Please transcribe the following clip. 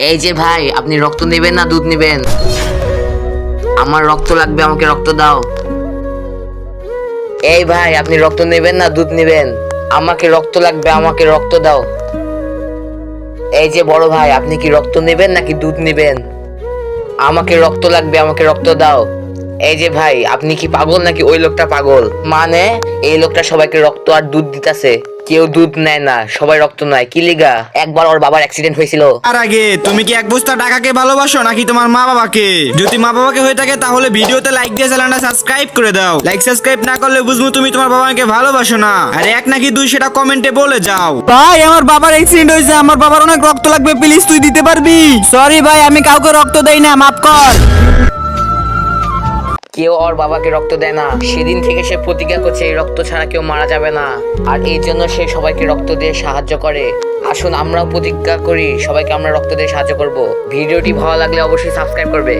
এই যে ভাই, আপনি রক্ত নেবেন না দুধ নেবেন? আমার রক্ত লাগবে, আমাকে রক্ত দাও। এই ভাই, আপনি রক্ত নেবেন না দুধ নেবেন? আমাকে রক্ত লাগবে, আমাকে রক্ত দাও। এই যে বড় ভাই, আপনি কি রক্ত নেবেন নাকি দুধ নেবেন? আমাকে রক্ত লাগবে, আমাকে রক্ত দাও। এই যে ভাই আপনি কি পাগল নাকি ওই লোকটা পাগল? মানে এই লোকটা সবাইকে রক্ত আর দুধ দিতেছে। কেউ দুধ নেয় না সবাই রক্ত নেয়। কি লিগা? একবার ওর বাবার অ্যাক্সিডেন্ট হয়েছিল। তার আগে তুমি কি এক বস্তা টাকাকে ভালোবাসো নাকি তোমার মা বাবাকে? যদি মা বাবাকে হয়ে থাকে তাহলে ভিডিওতে লাইক দিয়ে চ্যানেলটা সাবস্ক্রাইব করে দাও। লাইক সাবস্ক্রাইব না করলে বুঝব তুমি তোমার বাবাকে ভালোবাসো না। আর এক নাকি দুই সেটা কমেন্টে বলে যাও। ভাই আমার বাবার অ্যাক্সিডেন্ট হয়েছে। আমার বাবার অনেক রক্ত লাগবে প্লিজ তুই দিতে পারবি? সরি ভাই আমি কাউকে রক্ত দেই না মাফ কর। কেউ ওর বাবাকে রক্ত দেয় না। সেদিন থেকে সে প্রতিজ্ঞা করছে, এই রক্ত ছাড়া কেউ মারা যাবে না। আর এই জন্য সে সবাইকে রক্ত দিয়ে সাহায্য করে। আসুন, আমরাও প্রতিজ্ঞা করি, সবাইকে আমরা রক্ত দিয়ে সাহায্য করব। ভিডিওটি ভালো লাগলে অবশ্যই সাবস্ক্রাইব করবে।